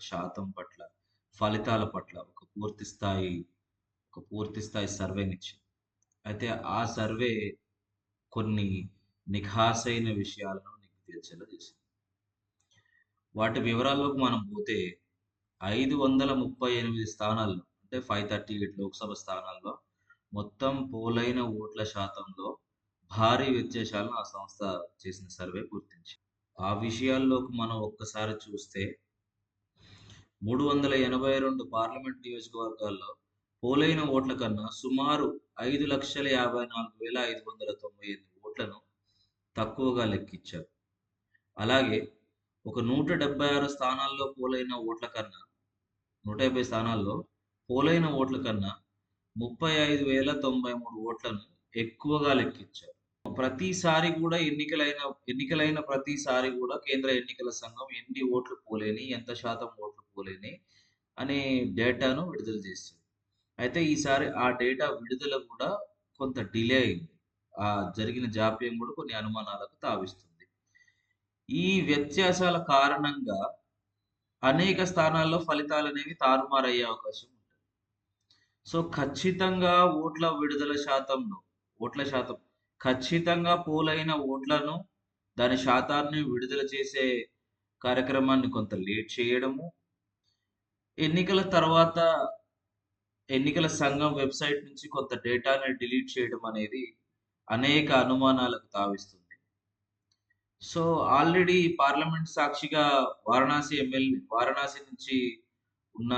శాతం పట్ల ఫలితాల పట్ల ఒక పూర్తి స్థాయి ఒక పూర్తి స్థాయి సర్వేనిచ్చింది అయితే ఆ సర్వే కొన్ని నిఖాసైన విషయాలను నీకు తెలిసేలా చేసింది. వాటి వివరాల్లోకి మనం పోతే ఐదు వందల ముప్పై ఎనిమిది స్థానాల్లో అంటే ఫైవ్ థర్టీ ఎయిట్ లోక్సభ స్థానాల్లో మొత్తం పోలైన ఓట్ల శాతంలో భారీ వ్యత్యాసాలను ఆ సంస్థ చేసిన సర్వే గుర్తించింది. ఆ విషయాల్లోకి మనం ఒక్కసారి చూస్తే మూడు వందల ఎనభై రెండు పార్లమెంట్ నియోజకవర్గాల్లో పోలైన ఓట్ల కన్నా సుమారు ఐదు లక్షల యాభై నాలుగు వేల ఐదు వందల తొంభై ఎనిమిది ఓట్లను తక్కువగా లెక్కించారు. అలాగే ఒక నూట డెబ్బై ఆరు స్థానాల్లో పోలైన ఓట్ల కన్నా నూట యాభై స్థానాల్లో పోలైన ఓట్ల కన్నా ముప్పై ఐదు వేల తొంభై మూడు ఓట్లను ఎక్కువగా లెక్కించారు. ప్రతిసారి కూడా ఎన్నికలైన ఎన్నికలైన ప్రతిసారి కూడా కేంద్ర ఎన్నికల సంఘం ఎన్ని ఓట్లు పోలేని ఎంత శాతం చేసుకోలేని అనే డేటాను విడుదల చేసింది. అయితే ఈసారి ఆ డేటా విడుదల కూడా కొంత డిలే అయింది. ఆ జరిగిన జాప్యం కూడా కొన్ని అనుమానాలకు తావిస్తుంది. ఈ వ్యత్యాసాల కారణంగా అనేక స్థానాల్లో ఫలితాలు అనేవి తారుమారయ్యే అవకాశం ఉంటుంది. సో ఖచ్చితంగా ఓట్ల విడుదల శాతంలో ఓట్ల శాతం ఖచ్చితంగా పోలైన ఓట్లను దాని శాతాన్ని విడుదల చేసే కార్యక్రమాన్ని కొంత లేట్ చేయడము ఎన్నికల తర్వాత ఎన్నికల సంఘం వెబ్సైట్ నుంచి కొంత డేటాని డిలీట్ చేయడం అనేది అనేక అనుమానాలకు తావిస్తుంది. సో ఆల్రెడీ పార్లమెంట్ సాక్షిగా వారణాసి ఎమ్మెల్యే వారణాసి నుంచి ఉన్న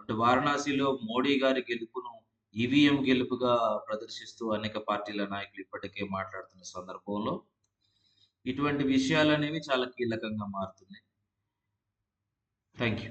అంటే వారణాసిలో మోడీ గారి గెలుపును ఈవీఎం గెలుపుగా ప్రదర్శిస్తూ అనేక పార్టీల నాయకులు ఇప్పటికే మాట్లాడుతున్న సందర్భంలో ఇటువంటి విషయాలు అనేవి చాలా కీలకంగా మారుతున్నాయి. Thank you